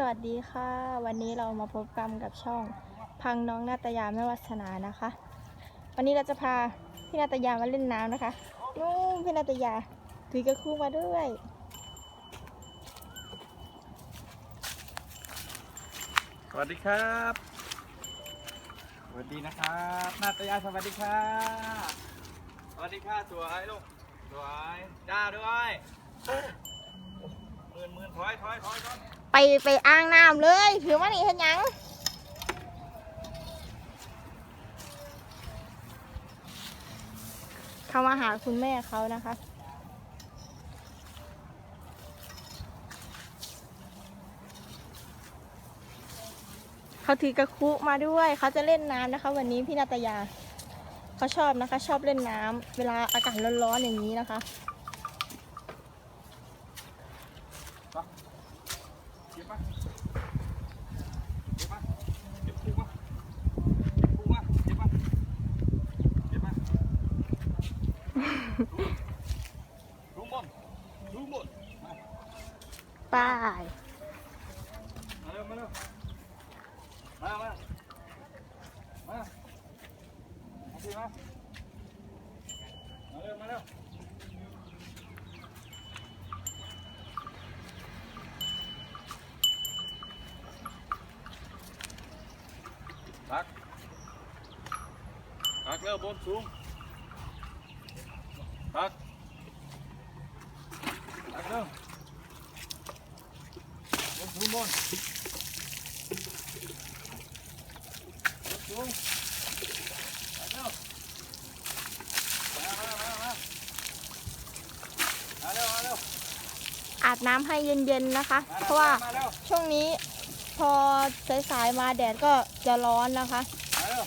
สวัสดีค่ะ วันนี้เรามาพบกันกับช่องพังน้องนาตยาแม่วัฒนานะคะ วันนี้เราจะพาพี่นาตยามาเล่นน้ำนะคะนู่นพี่นาตยาถือกระคู่มาด้วยสวัสดีครับสวัสดีนะครับนาตยาสวัสดีค่ะสวัสดีค่ะสวยลูกสวยจ้าด้วยหมื่นหมื่นถอยถอยถอยถอย ไปไปอ้างน้ำเลยถือว่านี่เห็นยังเขามาหาคุณแม่เขานะคะเขาถือกระคุมาด้วยเขาจะเล่นน้ำนะคะ วันนี้พี่นาตยาเขาชอบนะคะ ชอบเล่นน้ำเวลาอากาศร้อนๆอย่างนี้นะคะ เก็บมาเก็บมาเก็บคู่มาคู่มาเก็บมาเก็บมา ลุงบนลุงบนมาป้ายมาเร็วมาเร็วมามามาเอาสิมามาเร็วมาเร็วตักตักเร็วบนสูงตักตักเร็ว บนสูงบนบนสูงตักเร็วมามามามามาเร็วมาเร็วอาบน้ำให้เย็นๆนะคะมาเพราะว่ามาเร็วช่วงนี้พอสายๆมาแดดก็จะร้อนนะคะ มาเร็ว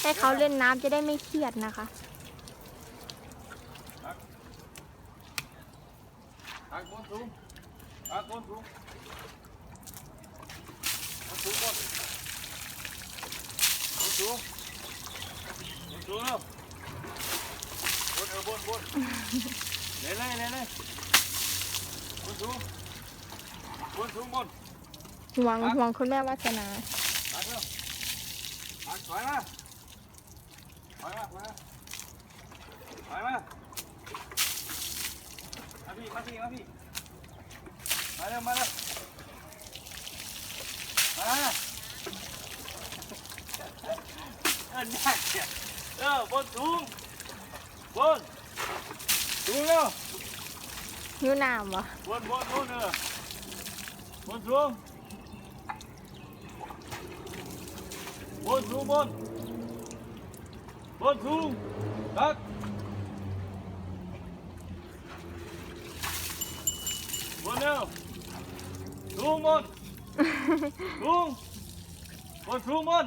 ให้เขาเล่นน้ำจะได้ไม่เครียดนะคะ ตักบนสูง ตักบนสูงบนสูงบนบนสูงบนสูงเร็วบนเออบนบนเล่นเลยเล่นเลยบนสูงบนสูงบนห่วงห่วงคุณแม่วัฒนาตักเร็วตักถอยมาถอยมาถอยมาถอยมามาพี่ มาพี่มาพี่มาเร็วมาเร็วมาเออหนักเนี่ยเออบนสูงบนสูงเร็วหิวน้ำวะบนบนบนเออบนสูงบนสูงบนบนสูงตักบน เร็วสูงบนสูงบนสูงบน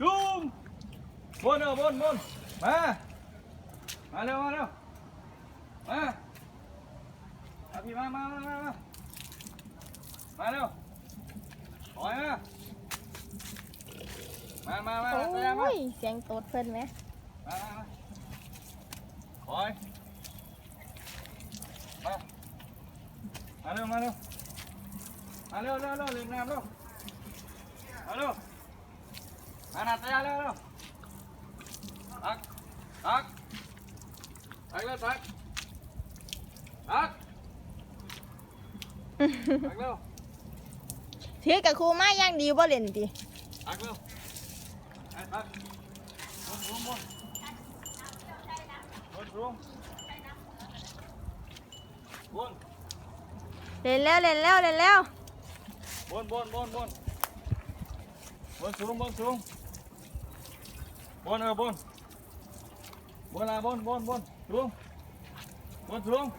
สูงบนเออบนบนมา มาเร็วมาเร็วมาเอาพี่มามามามามามาเร็วถอยมามามามาโอมาแสดงมา้ยเสียงโตดเพิ่นไหมมามามาถอยมามาเร็วมาเร็ว มาเร็วเร็วเร็วเร็วน้ำเร็วมาเร็วมาหนาตายาเร็วเร็วตักตักตักเร็วตักตักตักเร็วถือกับครูมาย่างดีบ่เล่นติตักเร็วไอ้ตักบนสูงบนบนสูงบนเล่นแล้วเล่นแล้วเล่นแล้ว บนบนบนบนบนสูงบนสูงบนเออบนบนละบนบนบนสูงบน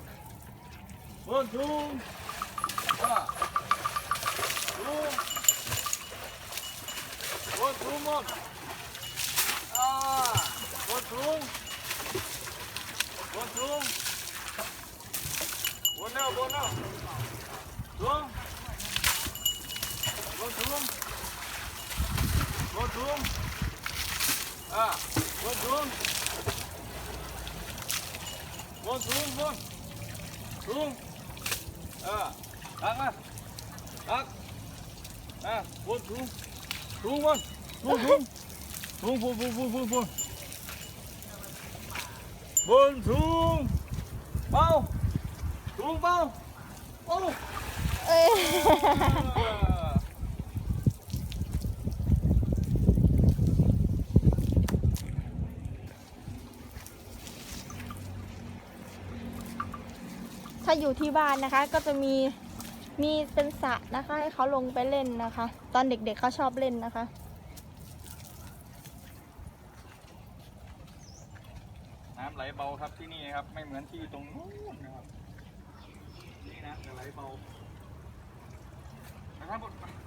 สูงบนสูงว่าสูงบนสูงอ่าบนสูงบนสูงบนแล้วบนแล้วสูงบนสูงอ่าบนสูงบนสูงบนสูงอ่าตักมาตักอะบนสูงสูงมันสูงสูงสูงบนบนบนบนบนบนสูงเบาสูงเบาโอ้เอ้ย ถ้า อยู่ที่บ้านนะคะ ก็จะมีมีเป็นสระนะคะ ให้เขาลงไปเล่นนะคะ ตอนเด็กๆเขาชอบเล่นนะคะน้ำไหลเบาครับที่นี่ครับ ไม่เหมือนที่ตรงนู้นนะครับนี่นะจะไหลเบานะครับบน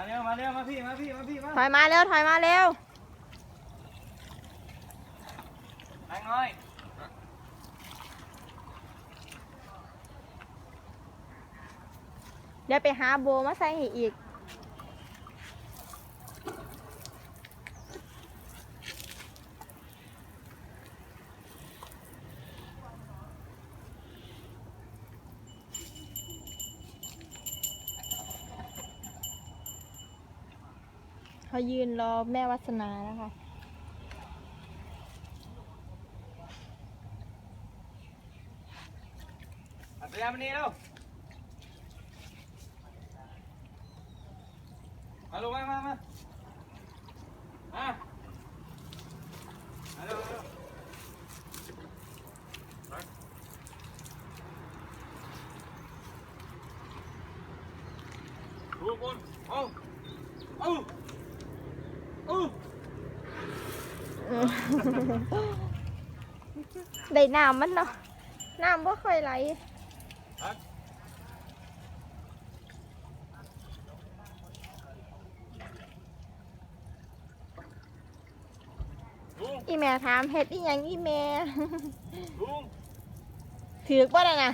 มาเร็วมาเร็วมาพี่มาพี่มาพี่มาถอยมาเร็วถอยมาเร็วนายน้อยเดี๋ยวไปหาโบมาใส่ให้อีก ยืนรอแม่วัสนานะคะอัตยามันนี่เร็วมาลงมามามามามาเร็วมาเร็วไปบนเอาเอาเอา ได้น้ำมันเนาะน้ำบ่ค่อยไหลอีแม่ถามเฮ็ดอีหยังอีแม่ถือกบ่ได้นะ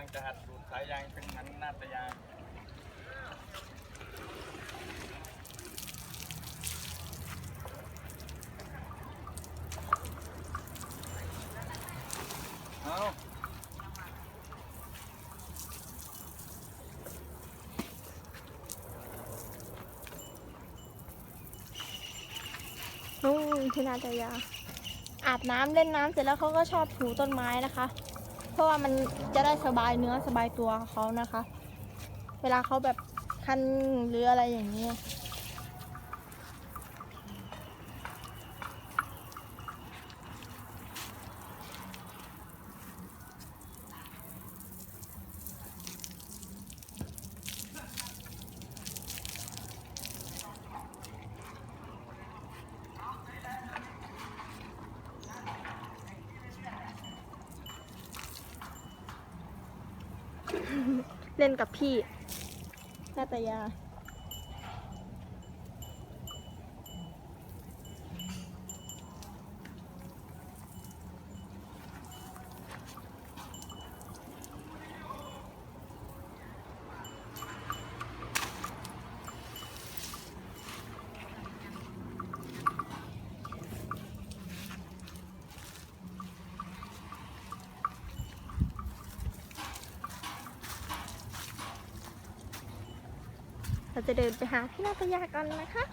ลังจะหัดดูดสายยางเป็นเหมือนนาตยางเอานู่นที่นาตยาอาบน้ำเล่นน้ำเสร็จแล้วเขาก็ชอบถูต้นไม้นะคะ ราะว่ามันจะได้สบายเนื้อสบายตัวเขานะคะ เวลาเขาแบบคันหรืออะไรอย่างนี้ เล่นกับพี่นาตยา เราจะเดินไปหาพี่นาตยากันนะคะ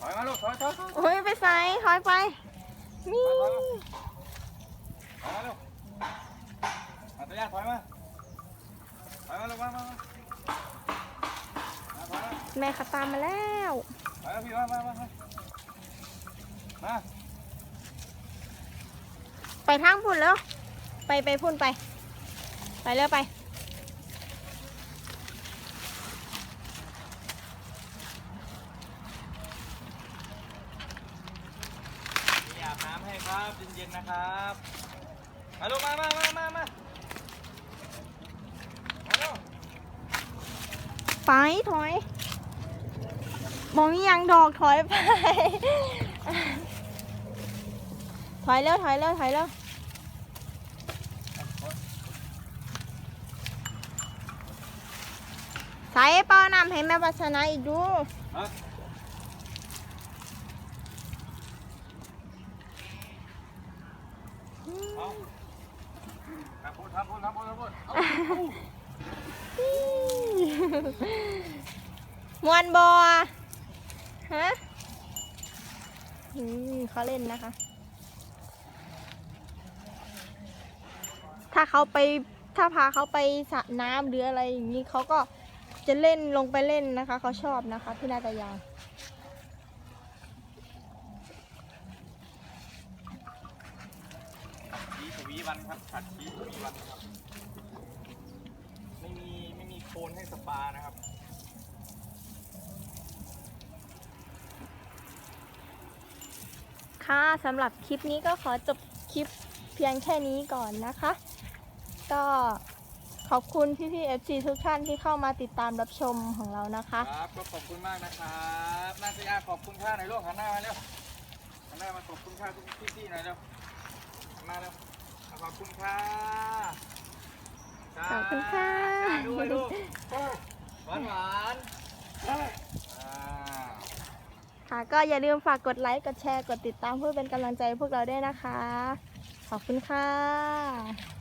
ถอยมาลูกถอยถอยถอยโอ้ยไปใส่ถอยไป นี่ถอยมาลูกนาตยาถอยมาถอยมาลูกมามามามาถอยมาแม่ขับตามมาแล้วถอยมาพี่มามามามามาไปทางพุ่นแล้ว ไปไปพุ่นไป ไปเร็วไปหยาบน้ำให้ครับเย็นๆนะครับมาลูกมามามามามาไปถอย มองยังดอกถอยไป ถอยเร็วถอยเร็วถอยเร็ว ส่เป้านำให้แม่ปัสนาอีกดูมาเอาทำพูดทำพูดทำพูดทำพูดเอามวนบอฮะอืมเขาเล่นนะคะ ถ้าเขาไปถ้าพาเขาไปสระน้ำหรืออะไรอย่างนี้เขาก็ จะเล่นลงไปเล่นนะคะ เขาชอบนะคะ พี่นาตายาชีสวีวันครับผัดชีสวีวันครับ ไม่มีไม่มีโคนให้สปานะครับ ค่ะสำหรับคลิปนี้ก็ขอจบคลิปเพียงแค่นี้ก่อนนะคะ ก็ ขอบคุณพี่ๆ FC ทุกท่านที่เข้ามาติดตามรับชมของเรานะคะ ครับก็ขอบคุณมากนะครับนาตยาขอบคุณค่าหน่อยลูกหันหน้ามาเร็วหันหน้ามาขอบคุณค่าทุกพี่ๆหน่อยเร็วหันมาเร็วเอาขอบคุณค่ะขอบคุณค่ะจ้าด้วยลูกหวานหวานๆอ่าค่ะก็อย่าลืมฝากกดไลค์ กดแชร์ กดติดตามเพื่อเป็นกำลังใจให้พวกเราด้วยนะคะ ขอบคุณค่ะ